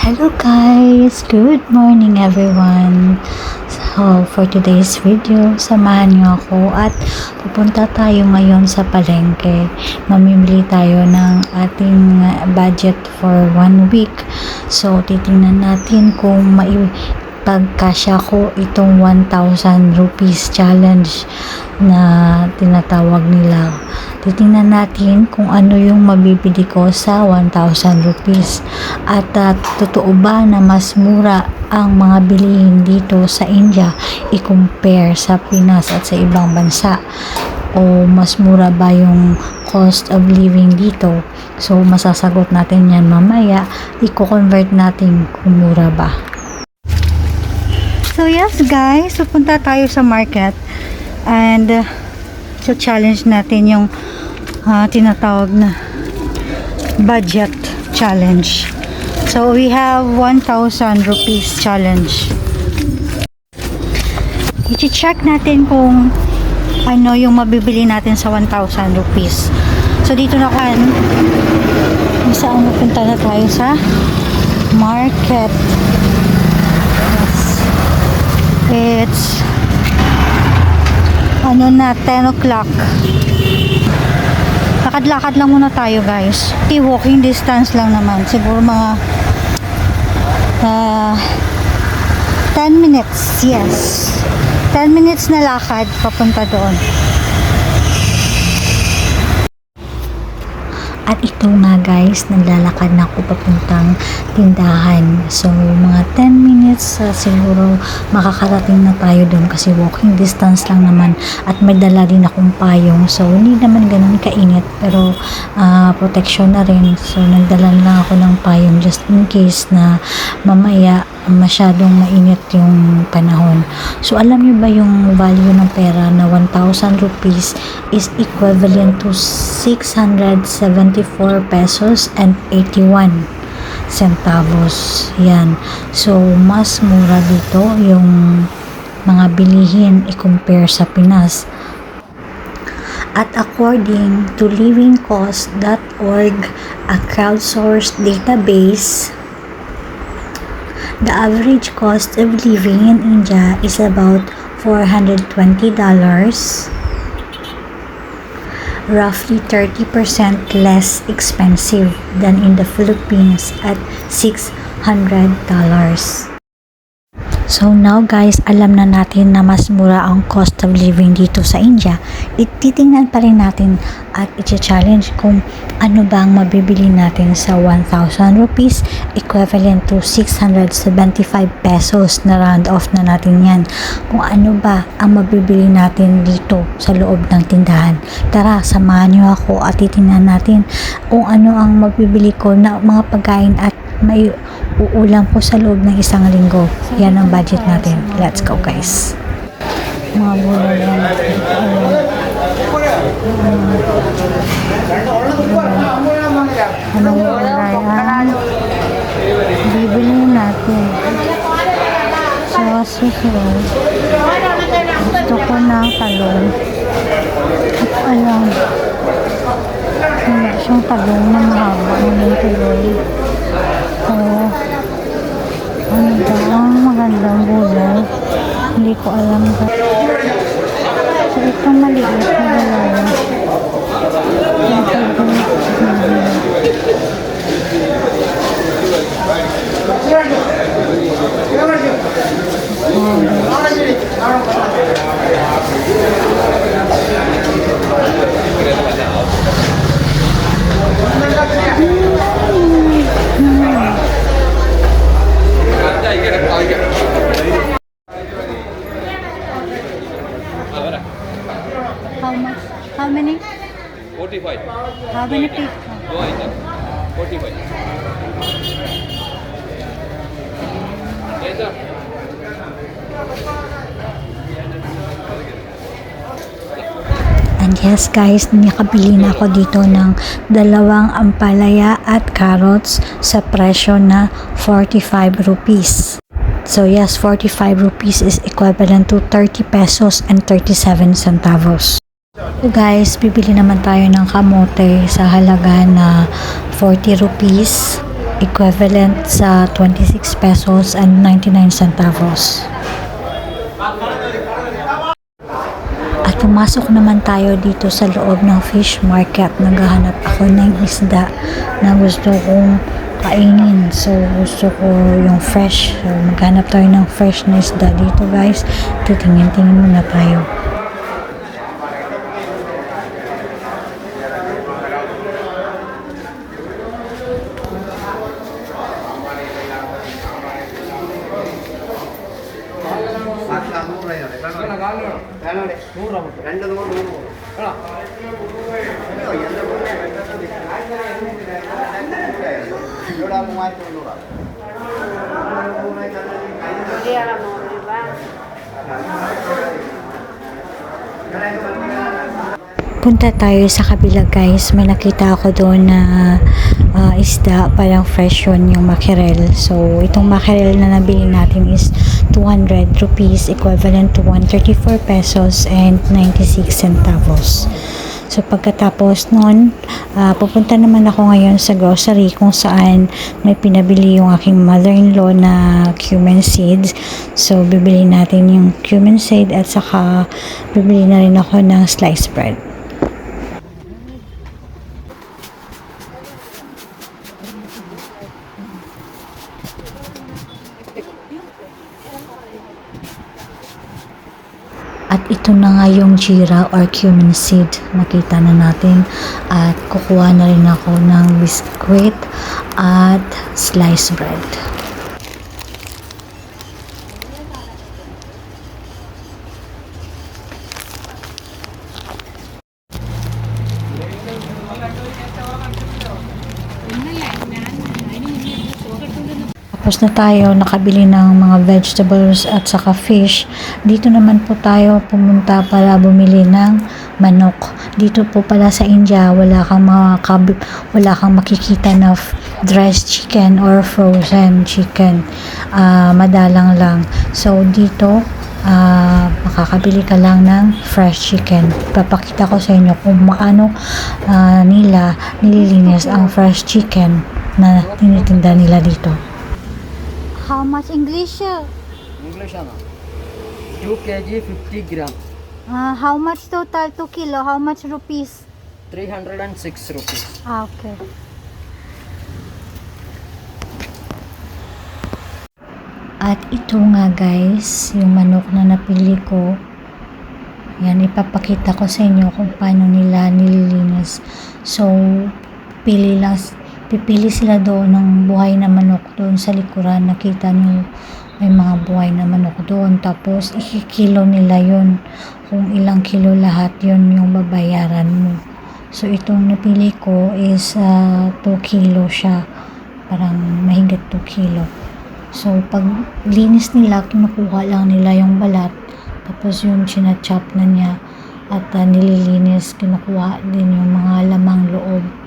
Hello guys! Good morning everyone! So, for today's video, samahan niyo ako at pupunta tayo ngayon sa palengke. Mamimili tayo ng ating budget for one week. So, titingnan natin kung mai pagkasya ko itong 1,000 rupees challenge na tinatawag nila. Titingnan natin kung ano yung mabibili ko sa 1,000 rupees. At uh, totoo ba na mas mura ang mga bilihin dito sa India i-compare sa Pinas at sa ibang bansa? O mas mura ba yung cost of living dito? So, masasagot natin yan mamaya. I-convert natin kung mura ba. So yes guys, pupunta tayo sa market and uh, so challenge natin yung uh, tinatawag na budget challenge. So we have 1,000 rupees challenge. I-check natin kung ano yung mabibili natin sa 1,000 rupees. So dito na kan saan pupunta na tayo sa market. It's ano na 10 o'clock. Lakad-lakad lang muna tayo guys. Walking distance lang naman. Siguro mga uh, 10 minutes. Yes. 10 minutes na lakad papunta doon. At ito nga guys, naglalakad na ako papuntang tindahan. So, mga 10 minutes uh, siguro makakarating na tayo doon kasi walking distance lang naman at may dala din akong payong. So, hindi naman ganun kainit pero uh, protection na rin. So, nagdala lang ako ng payong just in case na mamaya masyadong mainit yung panahon. So, alam niyo ba yung value ng pera na 1,000 rupees is equivalent to 674 pesos and 81 centavos. Yan. So, mas mura dito yung mga bilihin i-compare sa Pinas. At according to livingcost.org, a crowdsourced database, the average cost of living in India is about $420, roughly 30% less expensive than in the Philippines at $600. So now guys, alam na natin na mas mura ang cost of living dito sa India. Ititingnan pa rin natin at i-challenge kung ano ba ang mabibili natin sa 1,000 rupees equivalent to 675 pesos na round off na natin yan. Kung ano ba ang mabibili natin dito sa loob ng tindahan. Tara, samahan niyo ako at titingnan natin kung ano ang mabibili ko na mga pagkain at may uulam ko sa loob ng isang linggo. Yan ang budget natin. Let's go guys. Mga bulalo yan. Anong gulay ah? Bibili natin. So, susunod. Gusto ko ng talong. At alam. Wala siyang talong na mahaba. Yung tuloy? Oo. Ano ba ang magandang gulay? Hindi ko alam ba. So, itong maliit na gulay. Yung pagbulit na gulay. How much? How many? 45. People? Go ahead. 45. Yes. And yes guys, nakabili na ako dito ng dalawang ampalaya at carrots sa presyo na 45 rupees. So yes, 45 rupees is equivalent to 30 pesos and 37 centavos. Guys, bibili naman tayo ng kamote sa halaga na 40 rupees equivalent sa 26 pesos and 99 centavos. At pumasok naman tayo dito sa loob ng fish market. Naghahanap ako ng isda na gusto kong kainin. So, gusto ko yung fresh. So, maghanap tayo ng fresh na isda dito guys. Titingin-tingin muna tayo. tulog ako. Hindi alam mo, di ba? Punta tayo sa kabila guys. May nakita ako doon na uh, isda. Parang fresh yun yung mackerel. So, itong mackerel na nabili natin is 200 rupees equivalent to 134 pesos and 96 centavos. So, pagkatapos nun, ah, pupunta naman ako ngayon sa grocery kung saan may pinabili yung aking mother-in-law na cumin seeds. So, bibili natin yung cumin seed at saka bibili na rin ako ng sliced bread. Na nga yung jira or cumin seed. Nakita na natin. At kukuha na rin ako ng biskwit at sliced bread. Tapos na tayo nakabili ng mga vegetables at saka fish. Dito naman po tayo pumunta para bumili ng manok. Dito po pala sa India, wala kang makakab wala kang makikita na dressed chicken or frozen chicken. Ah, madalang lang. So dito ah, makakabili ka lang ng fresh chicken. Papakita ko sa inyo kung maano ah, nila nililinis ang fresh chicken na tinitinda nila dito. How much English? English ano? 2 kg 50 gram. Uh, how much total 2 kilo? How much rupees? 306 rupees. Ah, okay. At ito nga guys, yung manok na napili ko. Yan, ipapakita ko sa inyo kung paano nila nililinis. So, pili lang, pipili sila doon ng buhay na manok doon sa likuran. Nakita nyo, may mga buhay na manok doon. Tapos, ikikilo nila yun. Kung ilang kilo lahat, yun yung babayaran mo. So, itong napili ko is 2 kilo siya. Parang mahigit 2 kilo. So, pag linis nila, kinukuha lang nila yung balat. Tapos yung chinachop na niya. At ah, nililinis, kinukuha din yung mga lamang loob.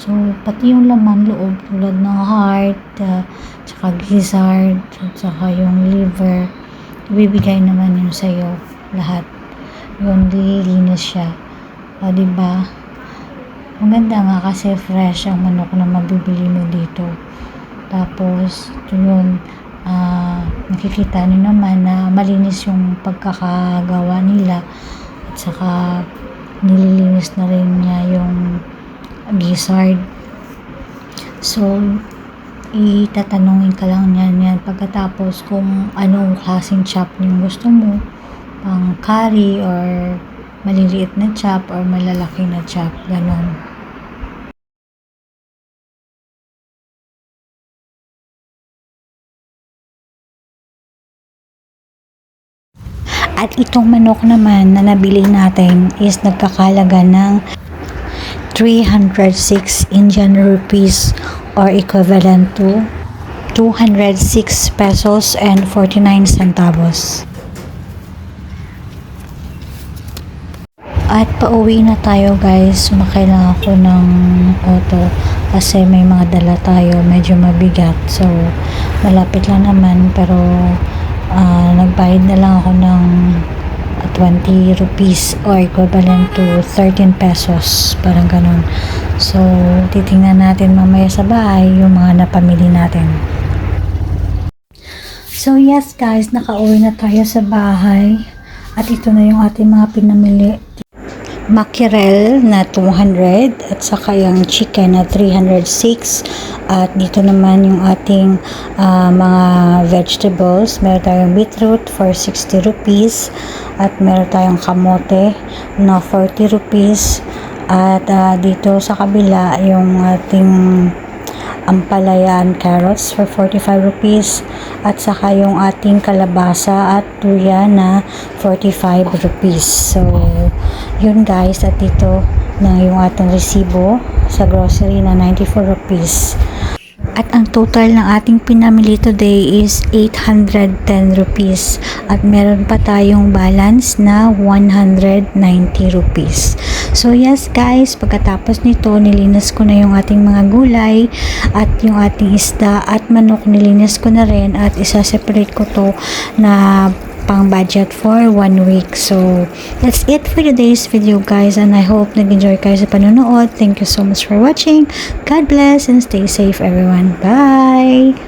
So, pati yung laman loob tulad ng heart, uh, tsaka gizzard, at saka yung liver, ibibigay naman yun sa'yo lahat. Yun, nililinis siya. O, diba? Maganda nga kasi fresh ang manok na mabibili mo dito. Tapos, yun, ah, nakikita niyo naman na malinis yung pagkakagawa nila. At saka, nililinis na rin niya yung gizzard. So, itatanungin ka lang niyan yan pagkatapos kung anong klaseng chop yung gusto mo. Pang curry or maliliit na chop or malalaki na chop ganon At itong manok naman na nabili natin is nagkakalaga ng 306 Indian rupees or equivalent to 206 pesos and 49 centavos. At pauwi na tayo guys. Sumakay lang ako ng auto kasi may mga dala tayo. Medyo mabigat. So, malapit lang naman pero ah, nagbayad na lang ako ng 20 rupees or equivalent to 13 pesos. Parang ganun. So, titingnan natin mamaya sa bahay yung mga napamili natin. So, yes guys, nakauwi na tayo sa bahay. At ito na yung ating mga pinamili. Mackerel na 200 at saka yung chicken na 306 at dito naman yung ating ah, mga vegetables. Meron tayong beetroot for 60 rupees. At meron tayong kamote na 40 rupees. At ah, dito sa kabila yung ating ampalayan carrots for 45 rupees. At saka yung ating kalabasa at tuya na 45 rupees. So yun guys at dito na yung ating resibo sa grocery na 94 rupees at ang total ng ating pinamili today is 810 rupees at meron pa tayong balance na 190 rupees. So yes guys, pagkatapos nito nilinis ko na yung ating mga gulay at yung ating isda at manok nilinis ko na rin at isa-separate ko to na pang budget for one week. So, that's it for today's video guys and I hope nag-enjoy kayo sa panonood. Thank you so much for watching. God bless and stay safe everyone. Bye!